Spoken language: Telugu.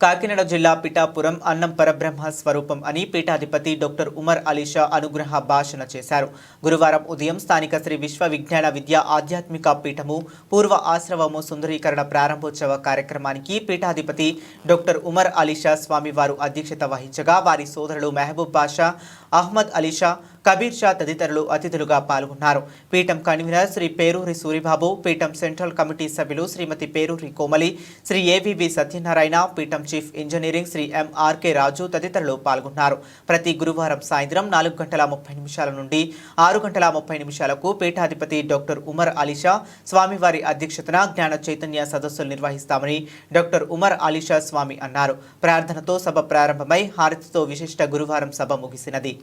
కాకినాడ జిల్లా పిఠాపురం అన్నం పరబ్రహ్మ స్వరూపం అని పీఠాధిపతి డాక్టర్ ఉమర్ అలీషా అనుగ్రహ భాషణ చేశారు. గురువారం ఉదయం స్థానిక శ్రీ విశ్వ విజ్ఞాన విద్య ఆధ్యాత్మిక పీఠము పూర్వ ఆశ్రవము సుందరీకరణ ప్రారంభోత్సవ కార్యక్రమానికి పీఠాధిపతి డాక్టర్ ఉమర్ అలీషా స్వామివారు అధ్యక్షత వహించగా వారి సోదరులు మెహబూబ్ బాషా అహ్మద్ అలీషా కబీర్ షా తదితరులు అతిథులుగా పాల్గొన్నారు. పీఠం కన్వీనర్ శ్రీ పేరూరి సూరిబాబు పీఠం సెంట్రల్ కమిటీ సభ్యులు శ్రీమతి Peruri Komali Shri A V V Satyanarayana పీఠం chief engineering Shri M R K Raju తదితరులు పాల్గొన్నారు. ప్రతి గురువారం సాయంత్రం నాలుగు గంటల ముప్పై నిమిషాల నుండి ఆరు గంటల ముప్పై నిమిషాలకు పీఠాధిపతి డాక్టర్ ఉమర్ అలీషా స్వామివారి అధ్యక్షతన జ్ఞాన చైతన్య సదస్సులు నిర్వహిస్తామని డాక్టర్ ఉమర్ అలీషా స్వామి అన్నారు. ప్రార్థనతో సభ ప్రారంభమై హారతితో విశిష్ట గురువారం సభ ముగిసినది.